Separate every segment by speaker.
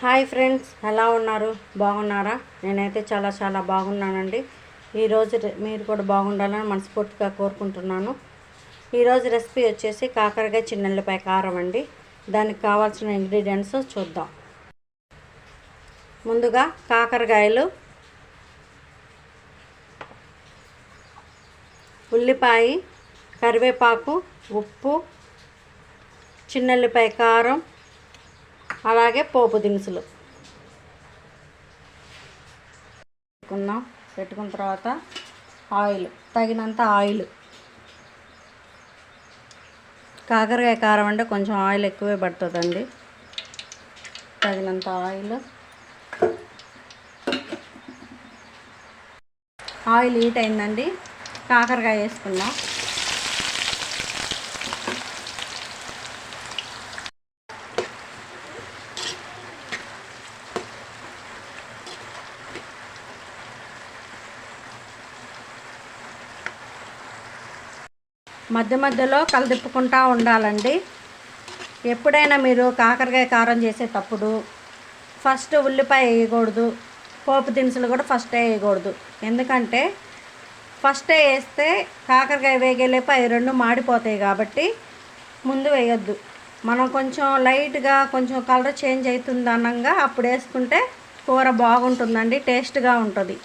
Speaker 1: Hi friends ఎలా ఉన్నారు? బాగున్నారా? నేనైతే చాలా చాలా బాగున్నానండి. ఈరోజు మీరు కూడా బాగుండాలని మనస్ఫూర్తిగా కోరుకుంటున్నాను. ఈరోజు రెసిపీ వచ్చేసి కాకరకాయ చిన్నెల్లిపాయ కారం అండి. దానికి కావాల్సిన ఇంగ్రీడియంట్స్ చూద్దాం. ముందుగా కాకరకాయలు ఉల్లిపాయ కరివేపాకు ఉప్పు చిన్నెల్లిపాయ కారం అలాగే పోపు దినుసులు. పెట్టుకుందాం. పెట్టుకున్న తర్వాత ఆయిల్ తగినంత ఆయిల్. కాకరకాయ కారం అంటే కొంచెం ఆయిల్ ఎక్కువే పడుతుందండి. తగినంత ఆయిల్. ఆయిల్ హీట్ అయిందండి. కాకరకాయ వేసుకుందాం. మధ్య మధ్యలో కలదిప్పుకుంటా ఉండాలండి. ఎప్పుడైనా మీరు కాకరకాయ కారం చేసేటప్పుడు ఫస్ట్ ఉల్లిపాయ వేయకూడదు పోపు దినుసులు కూడా ఫస్ట్ వేయకూడదు. ఎందుకంటే ఫస్ట్ వేస్తే కాకరకాయ వేగేలేపు అవి రెండు మాడిపోతాయి కాబట్టి ముందు వేయొద్దు. మనం కొంచెం లైట్గా కొంచెం కలర్ చేంజ్ అవుతుంది అనంగా అప్పుడు వేసుకుంటే కూర బాగుంటుందండి టేస్ట్గా ఉంటుంది.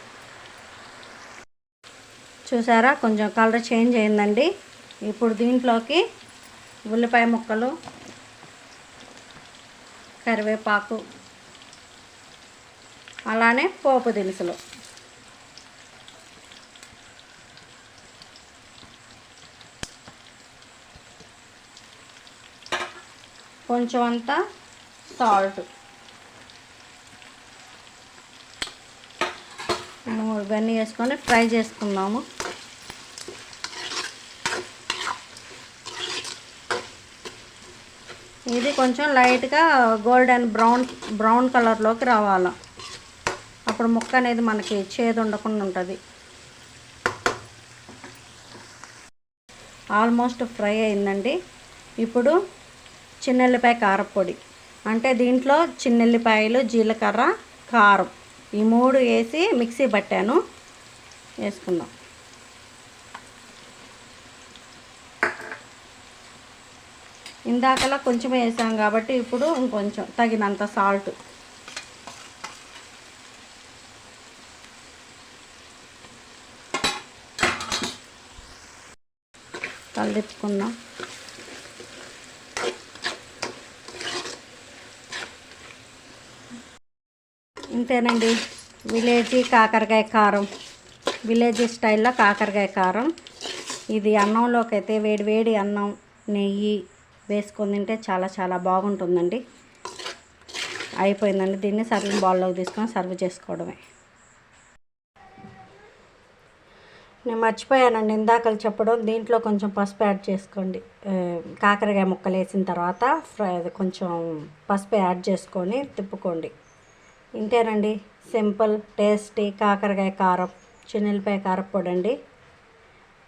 Speaker 1: చూసారా? కొంచెం కలర్ చేంజ్ అయిందండి. ఇప్పుడు దీంట్లోకి ఉల్లిపాయ ముక్కలు కరివేపాకు అలానే పోపు దినుసులు. కొంచెం అంతా సాల్ట్ ఇవన్నీ వేసుకొని ఫ్రై చేసుకుందాము. ఇది కొంచెం లైట్గా గోల్డెన్ బ్రౌన్ బ్రౌన్ కలర్లోకి రావాలి. అప్పుడు ముక్క అనేది మనకి చేదు ఉండకుండా ఉంటుంది. ఆల్మోస్ట్ ఫ్రై అయిందండి. ఇప్పుడు చిన్నెల్లిపాయ కారపొడి. అంటే దీంట్లో చిన్నెల్లిపాయలు జీలకర్ర కారం. ఈ మూడు వేసి మిక్సీ పట్టాను. వేసుకుందాం. ఇందాకలా కొంచెం వేసాం కాబట్టి ఇప్పుడు ఇంకొంచెం తగినంత సాల్ట్. తలదిప్పుకుందాం ఇంతేనండి విలేజీ కాకరకాయ కారం. విలేజీ స్టైల్లో కాకరకాయ కారం. ఇది అన్నంలోకి అయితే వేడి వేడి అన్నం నెయ్యి వేసుకొని తింటే చాలా చాలా బాగుంటుందండి. అయిపోయిందండి. దీన్ని సర్వింగ్ బౌల్లోకి తీసుకొని సర్వ్ చేసుకోవడమే. నేను మర్చిపోయానండి ఇందాకలు చెప్పడం. దీంట్లో కొంచెం పసుపు యాడ్ చేసుకోండి. కాకరకాయ ముక్కలు వేసిన తర్వాత ఫ్రై అది కొంచెం పసుపు యాడ్ చేసుకొని తిప్పుకోండి. ఇంతేనండి. సింపుల్ టేస్టీ కాకరకాయ కారం చిన్నెల్లిపాయ కారపొడి అండి.